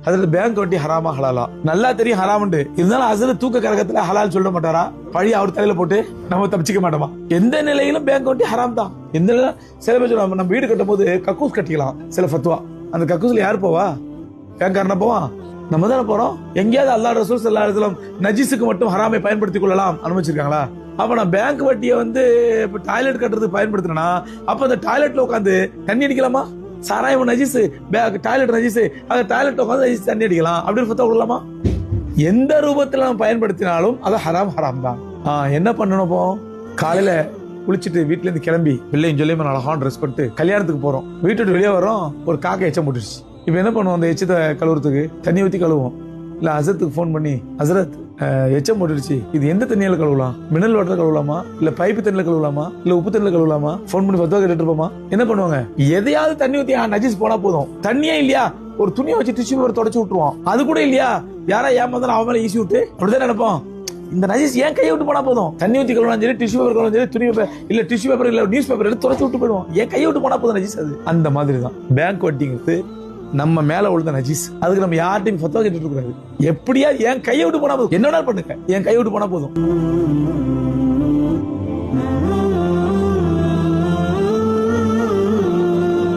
அதுல பேங்க் வட்டி ஹராமா ஹலாலா. நல்லா தெரியும் ஹராமுண்டு. இருந்தாலும் அசல தூக்க கரகத்துல ஹலால் சொல்ல மாட்டாரா? பழி அவர் தலையில போட்டு நம்ம தப்பிச்சுக்க மாட்டோமா? எந்த நிலையிலும் பேங்க் வட்டி ஹராம் தான். எந்த நிலையில சில பேர் சொல்லுவாங்க நம்ம வீடு கட்டும் போது கக்கூஸ் கட்டிக்கலாம் சில ஃபத்துவா அந்த கக்கூஸ்ல யார் போவா? பேங்க்காரன போவான் நம்ம தானே போறோம். எங்கேயாவது அல்லா ரசூல் எல்லா இடத்துல நஜீஸுக்கு மட்டும் ஹராமை பயன்படுத்திக் கொள்ளலாம் அனுமதிச்சிருக்காங்களா? அப்ப நான் பேங்க் வட்டியை வந்து இப்ப டாய்லெட் கட்டுறதுக்கு பயன்படுத்தினா அப்ப அந்த டாய்லெட்ல உட்காந்து தண்ணி அடிக்கலாமா? சாராயம் நஜிசு டாய்லெட் நஜிசு அந்த டாய்லெட் உட்காந்து நஜீஸ் தண்ணி அடிக்கலாம். அப்படின்னு ஃபத்தா கொடுக்கலாமா எந்த ரூபத்தில் நம்ம பயன்படுத்தினாலும் அது ஹராம் ஹராம் தான். என்ன பண்ணணும் போ காலையில் குளிச்சுட்டு வீட்டிலேருந்து கிளம்பி பிள்ளையும் சொல்லி அழகான ட்ரெஸ் பண்ணிட்டு கல்யாணத்துக்கு போகிறோம் வீட்டு விட்டு வெளியே வரோம் ஒரு காக்கை எச்சம் போட்டுருச்சு. இப்போ என்ன பண்ணுவோம் அந்த எச்சத்தை கழுவுறதுக்கு? தண்ணி ஊற்றி கழுவுவோம். இல்லை அசரத்துக்கு ஃபோன் பண்ணி அசரத் எச்சம் போட்டுருச்சு இது எந்த தண்ணியால கழுவலாம்? மினல் வாட்டர் கழுவலாமா? இல்ல பைப்பு தண்ணியில கழுவலாமா? இல்ல உப்பு தண்ணியில கழுவலாமா? ஃபோன் பண்ணி பத்து கேட்டுட்டு இருப்போமா என்ன பண்ணுவாங்க? எதையாவது தண்ணி ஊத்தி நஜிஸ் நஜீஸ் போனா போதும். தண்ணியே இல்லையா? ஒரு துணியை வச்சு டிஷ்யூ பேப்பர் தொடச்சு விட்டுருவோம் அது கூட இல்லையா? யாரா ஏமாந்தாலும் அவன் மேல ஈசி விட்டு அப்படிதான் நினைப்போம் இந்த நஜீஸ் ஏன் கையை விட்டு போனா போதும்? தண்ணி ஊத்தி கழுவலாம் சரி டிஷ்யூ பேப்பர் கழுவலாம் சரி துணி பேப்பர் இல்ல டிஷ்யூ பேப்பர் இல்ல நியூஸ் பேப்பர் எடுத்து தொடச்சு விட்டு போயிடுவோம் ஏன் கையை விட்டு போனா போதும் நஜீஸ் அது. அந்த மாதிரி தான் பேங்க் வட்டிங்கிறது நம்ம மேல உழுந்த நஜீஸ் அதுக்கு நம்ம யார்ட்டையும் ஃபத்தவா கேட்டுட்டு கூடாது. எப்படியா என் கையை விட்டு போனா போதும். என்ன பண்ணுங்க. என் கையை விட்டு போனா போதும்.